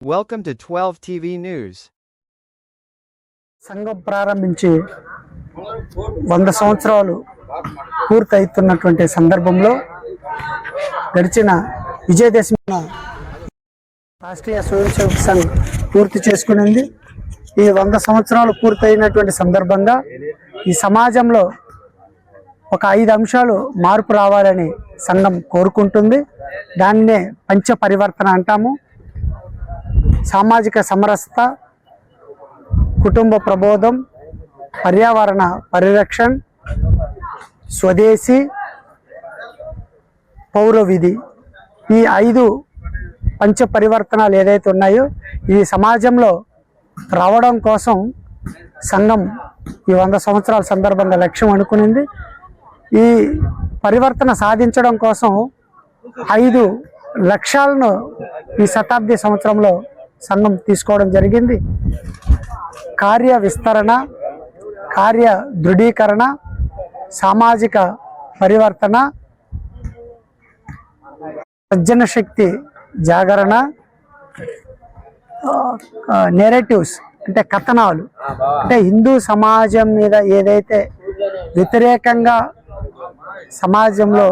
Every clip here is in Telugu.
వెల్కమ్ టు 12 టీవీ న్యూస్ సంఘం ప్రారంభించి వంద సంవత్సరాలు పూర్తయితున్నటువంటి సందర్భంలో గడిచిన విజయదశమి రాష్ట్రీయ స్వయం సేవక సంఘ్ పూర్తి చేసుకునింది. ఈ వంద సంవత్సరాలు పూర్తయినటువంటి సందర్భంగా ఈ సమాజంలో ఒక ఐదు అంశాలు మార్పు రావాలని సంఘం కోరుకుంటుంది. దాన్నే పంచ పరివర్తన అంటాము. సామాజిక సమరసత కుటుంబ ప్రబోధం పర్యావరణ పరిరక్షణ స్వదేశీ పౌర విధి. ఈ ఐదు పంచ పరివర్తనాలు ఏదైతే ఉన్నాయో ఈ సమాజంలో రావడం కోసం సంఘం ఈ వంద సంవత్సరాల సందర్భంగా లక్ష్యం అనుకునింది. ఈ పరివర్తన సాధించడం కోసం ఐదు లక్ష్యాలను ఈ శతాబ్ది సంవత్సరంలో సంఘం తీసుకోవడం జరిగింది. కార్య విస్తరణ కార్య దృఢీకరణ సామాజిక పరివర్తన సజ్జన శక్తి జాగరణ నెరేటివ్స్ అంటే కథనాలు. అంటే హిందూ సమాజం మీద ఏదైతే వ్యతిరేకంగా సమాజంలో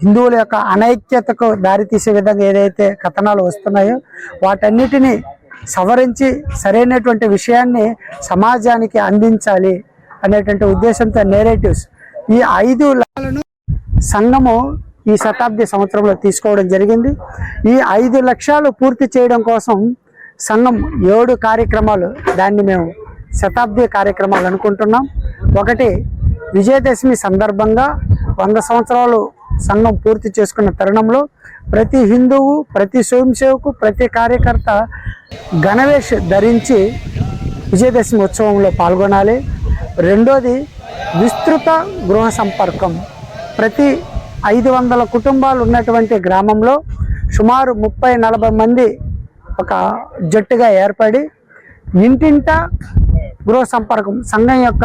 హిందువుల యొక్క అనైక్యతకు దారితీసే విధంగా ఏదైతే కథనాలు వస్తున్నాయో వాటన్నిటిని సవరించి సరైనటువంటి విషయాన్ని సమాజానికి అందించాలి అనేటువంటి ఉద్దేశంతో నేరేటివ్స్ ఈ ఐదు లక్షలను సంఘము ఈ శతాబ్ది సంవత్సరంలో తీసుకోవడం జరిగింది. ఈ ఐదు లక్ష్యాలు పూర్తి చేయడం కోసం సంఘం ఏడు కార్యక్రమాలు దాన్ని మేము శతాబ్ది కార్యక్రమాలు అనుకుంటున్నాం. ఒకటి విజయదశమి సందర్భంగా వంద సంవత్సరాలు సంఘం పూర్తి చేసుకున్న తరుణంలో ప్రతి హిందువు ప్రతి స్వయంసేవకు ప్రతి కార్యకర్త గణవేష్ ధరించి విజయదశమి ఉత్సవంలో పాల్గొనాలి. రెండోది విస్తృత గృహ సంపర్కం. ప్రతి ఐదు వందల కుటుంబాలు ఉన్నటువంటి గ్రామంలో సుమారు ముప్పై నలభై మంది ఒక జట్టుగా ఏర్పడి ఇంటింట గృహ సంపర్కం సంఘం యొక్క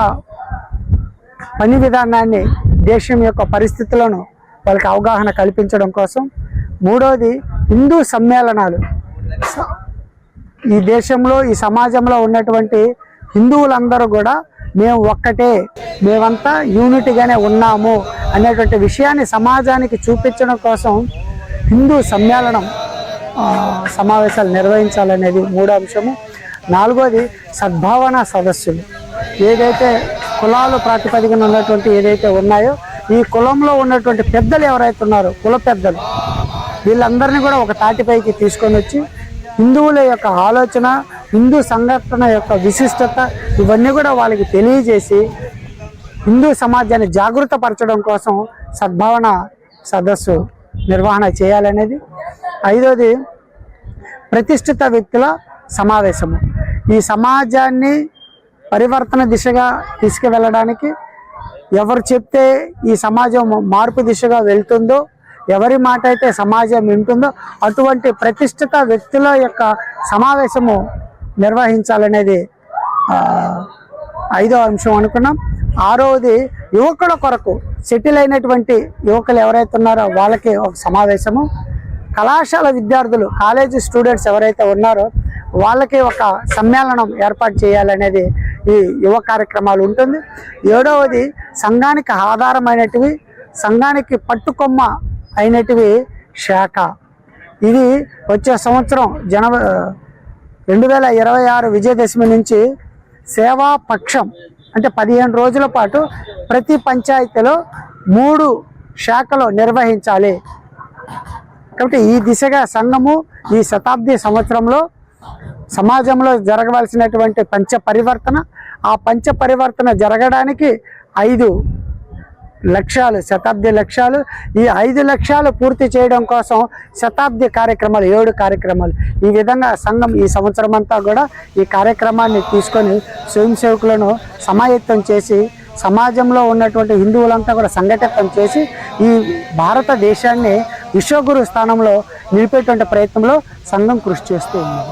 పని విధానాన్ని దేశం యొక్క పరిస్థితులను వాళ్ళకి అవగాహన కల్పించడం కోసం మూడోది హిందూ సమ్మేళనాలు. స- ఈ దేశంలో ఈ సమాజంలో ఉన్నటువంటి హిందువులందరూ కూడా మేము ఒక్కటే మేమంతా యూనిట్గానే ఉన్నాము అనేటువంటి విషయాన్ని సమాజానికి చూపించడం కోసం హిందూ సమ్మేళనం సమావేశాలు నిర్వహించాలనేది మూడో అంశము. నాలుగోది సద్భావన సదస్సులు. ఏదైతే కులాలు ప్రాతిపదికన ఉన్నటువంటి ఏదైతే ఉన్నాయో ఈ కులంలో ఉన్నటువంటి పెద్దలు ఎవరైతే ఉన్నారో కుల పెద్దలు వీళ్ళందరినీ కూడా ఒక తాటిపైకి తీసుకొని వచ్చి హిందువుల యొక్క ఆలోచన హిందూ సంఘటన యొక్క విశిష్టత ఇవన్నీ కూడా వాళ్ళకి తెలియజేసి హిందూ సమాజాన్ని జాగృతపరచడం కోసం సద్భావన సదస్సు నిర్వహణ చేయాలనేది. ఐదోది ప్రతిష్ఠిత వ్యక్తుల సమావేశము. ఈ సమాజాన్ని పరివర్తన దిశగా తీసుకువెళ్ళడానికి ఎవరు చెప్తే ఈ సమాజం మార్పు దిశగా వెళ్తుందో ఎవరి మాట అయితే సమాజం వింటుందో అటువంటి ప్రతిష్ఠిత వ్యక్తుల యొక్క సమావేశము నిర్వహించాలనేది ఐదో అంశం అనుకున్నాం. ఆరవది యువకుల కొరకు సెటిల్ అయినటువంటి యువకులు ఎవరైతే ఉన్నారో వాళ్ళకి ఒక సమావేశము. కళాశాల విద్యార్థులు కాలేజీ స్టూడెంట్స్ ఎవరైతే ఉన్నారో వాళ్ళకి ఒక సమ్మేళనం ఏర్పాటు చేయాలనేది ఈ యువ కార్యక్రమాలు ఉంటుంది. ఏడవది సంఘానికి ఆధారమైనటివి సంఘానికి పట్టుకొమ్మ అయినటివి శాఖ. ఇది వచ్చే సంవత్సరం జనవరి రెండు వేల ఇరవై ఆరు విజయదశమి నుంచి సేవా పక్షం అంటే పదిహేను రోజుల పాటు ప్రతి పంచాయతీలో మూడు శాఖలు నిర్వహించాలి. కాబట్టి ఈ దిశగా సంఘము ఈ శతాబ్ది సంవత్సరంలో సమాజంలో జరగవలసినటువంటి పంచ పరివర్తన ఆ పంచ పరివర్తన జరగడానికి ఐదు లక్ష్యాలు శతాబ్ది లక్ష్యాలు. ఈ ఐదు లక్ష్యాలు పూర్తి చేయడం కోసం శతాబ్ది కార్యక్రమాలు ఏడు కార్యక్రమాలు. ఈ విధంగా సంఘం ఈ సంవత్సరం అంతా కూడా ఈ కార్యక్రమాన్ని తీసుకొని స్వయం సేవకులను సమాయత్తం చేసి సమాజంలో ఉన్నటువంటి హిందువులంతా కూడా సంఘటితం చేసి ఈ భారతదేశాన్ని విశ్వగురు స్థానంలో నిలిపేటువంటి ప్రయత్నంలో సంఘం కృషి చేస్తూ ఉంది.